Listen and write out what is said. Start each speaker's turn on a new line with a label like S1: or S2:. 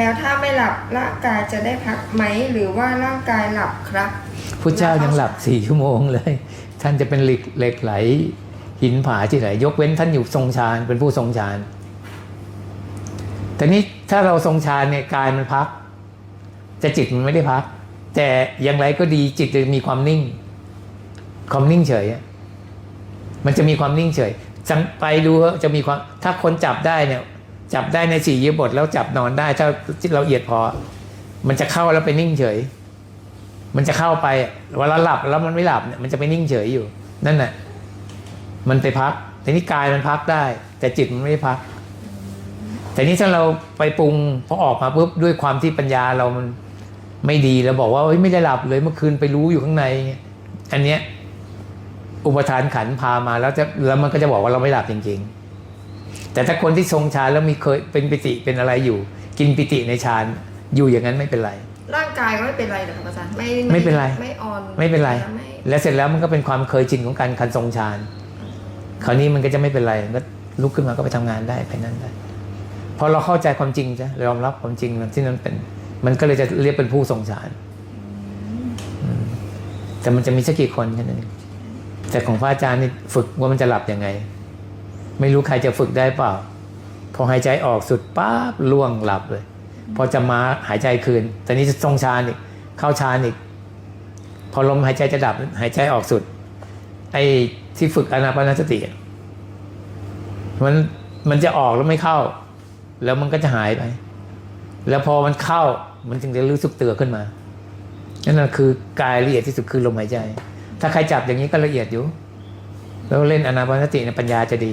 S1: แล้วถ้าไม่หลับร่างกายจะได้พักไหมหรือว่าร่างกายหลับครับ
S2: พุทธเจ้ายังหลับสี่ชั่วโมงเลย ท่านจะเป็นเหล็กเหล็กไหล หินผาที่ไหนยกเว้นท่านอยู่ทรงฌานเป็นผู้ทรงฌานแต่นี้ถ้าเราทรงฌานเนี่ยกายมันพักแต่จิตมันไม่ได้พัก แต่อย่างไรก็ดีจิตจะมีความนิ่ง ความนิ่งเฉยอะมันจะมีความนิ่งเฉยสังไปดูเถอะจะมีความถ้าคนจับได้เนี่ย จับได้ในสี่ยีบทแล้วจับนอนได้ ถ้าเราเอียดพอ มันจะเข้าแล้วไปนิ่งเฉย มันจะเข้าไปเวลาหลับแล้วมันไม่หลับเนี่ยมันจะไปนิ่งเฉยอยู่ นั่นแหละมันไปพักแต่นี่กายมันพักได้ แต่จิตมันไม่พัก แต่นี่ถ้าเราไปปรุงพอออกมาปุ๊บด้วยความที่ปัญญาเรามันไม่ดีเราบอกว่าเฮ้ยไม่ได้หลับเลยเมื่อคืนไปรู้อยู่ข้างในอันเนี้ยอุปทานขันพามาแล้วจะแล้วมันก็จะบอกว่าเราไม่หลับจริง ๆ แต่ถ้าคนที่ทรงฌานแล้วมีเคยเป็นปิติเป็นอะไรอยู่ กินปิติในฌานอยู่อย่างนั้นไม่เป็นไร
S1: ร่างกายก็ไม่เป็นไรเหรอครับอาจารย์ไม่
S2: ไม่เป็นไร
S1: ไม่อ่อน
S2: ไม่เป็นไร
S1: ไม่
S2: และเสร็จแล้วมันก็เป็นความเคยชินของการคันทรงฌานคราวนี้มันก็จะไม่เป็นไรมันก็ลุกขึ้นมาก็ไปทำงานได้ไปนั่นได้พอเราเข้าใจความจริงจ้ะเรายอมรับความจริงที่นั้นเป็น มันก็เลยจะเรียกเป็นผู้ทรงฌานอืมแต่มันจะมีสักกี่คนแค่นั้นเองแต่ของพระอาจารย์นี่ฝึกว่ามันจะหลับยังไง ไม่รู้ใครจะฝึกได้เปล่า พอหายใจออกสุดปั๊บล่วงหลับเลย พอจะมาหายใจคืน แต่นี้จะทรงฌานอีก เข้าฌานอีก พอลมหายใจจะดับหายใจออกสุด ไอ้ที่ฝึกอนาปานสติมันมันจะออกแล้วไม่เข้า แล้วมันก็จะหายไป แล้วพอมันเข้ามันจึงจะรู้สึกเตือขึ้นมานั่นคือกายละเอียดที่สุดคือลมหายใจ ถ้าใครจับอย่างนี้ก็ละเอียดอยู่ แล้วเล่นอนาปานสติในปัญญาจะดี